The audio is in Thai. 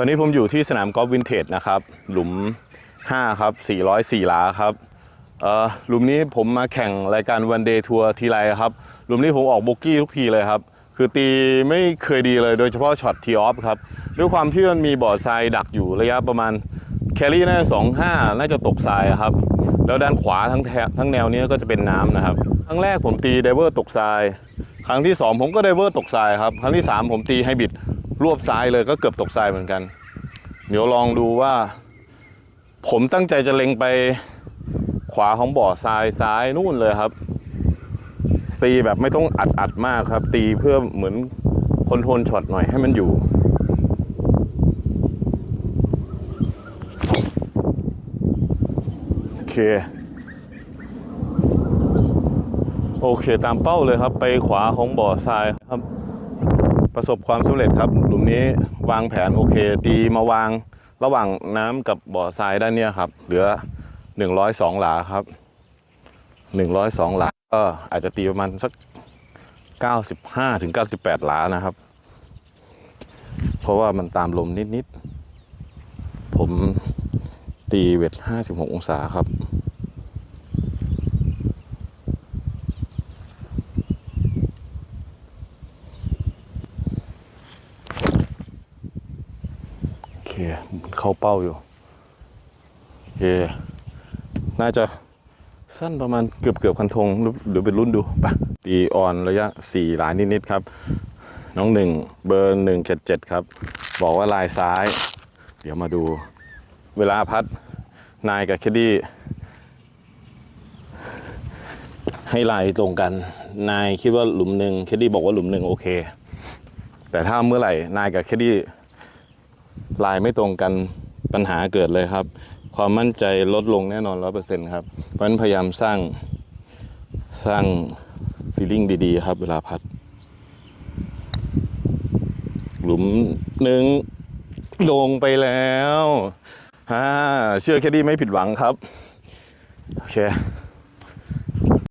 ตอนนี้ผมอยู่ที่สนามกอล์ฟวินเทจนะครับ หลุม 5 ครับ 404 หลาครับหลุมนี้ผมมาแข่งรายการวันเดย์ทัวร์ทีไรครับ หลุมนี้ผมออกโบกี้ทุกทีเลยครับ คือตีไม่เคยดีเลยโดยเฉพาะช็อตทีออฟครับ ด้วยความที่มันมีบ่อทรายดักอยู่ระยะประมาณแครี่น่าจะสองห้าน่าจะตกทรายครับ แล้วด้านขวาทั้งแถทั้งแนวนี้ก็จะเป็นน้ำนะครับ ครั้งแรกผมตีไดเวอร์ตกทราย ครั้งที่ 2 ผมก็ไดเวอร์ตกทรายครับ ครั้งที่ 3 ผมตีไฮบิด รวบซ้ายเลยก็เกือบตกทรายเหมือนกัน เดี๋ยวลองดูว่า ผมตั้งใจจะเล็งไปขวาของบ่อทรายซ้ายนู่นเลยครับ ตีแบบไม่ต้องอัดอัดมากครับ ตีเพื่อเหมือนคอนโทรลช็อตหน่อยให้มันอยู่โอเคโอเคตามเป้าเลยครับ ไปขวาของบ่อทรายครับ ประสบความสำเร็จครับหลุมนี้วางแผนโอเค ตีมาวางระหว่างน้ำกับบ่อทรายด้านเนี้ยครับ เหลือ 102 หลาครับ 102 หลาก็อาจจะตีประมาณสัก 95ถึง98 หลานะครับ เพราะว่ามันตามลมนิดๆผมตีเวท 56 องศาครับ เคเข้าเป้าอยู่โอเคน่าจะสั้นประมาณเกือบเกือบคันธงหรือหรือเป็นรุ่นดูปะตีออนระยะ 4 หลายนิดๆครับ น้องหนึ่งเบอร์หนึ่งเเจ็ดครับ บอกว่าลายซ้าย เดี๋ยวมาดู เวลาพัดนายกับแคดดี้ให้ลายตรงกัน นายคิดว่าหลุมหนึ่งแคดดี้บอกว่าหลุมหนึ่งโอเค แต่ถ้าเมื่อไหร่นายกับแคดดี้ ลายไม่ตรงกันปัญหาเกิดเลยครับ ความมั่นใจลดลงแน่นอนร้อเปอร์เซ็นต์ครับ เพราะฉะนั้นพยายามสร้างสร้างฟีลลิ่งดีๆ ครับ เวลาพัด หลุมหนึ่งลงไปแล้วฮ่าเชื่อแค่ดีไม่ผิดหวังครับ โอเค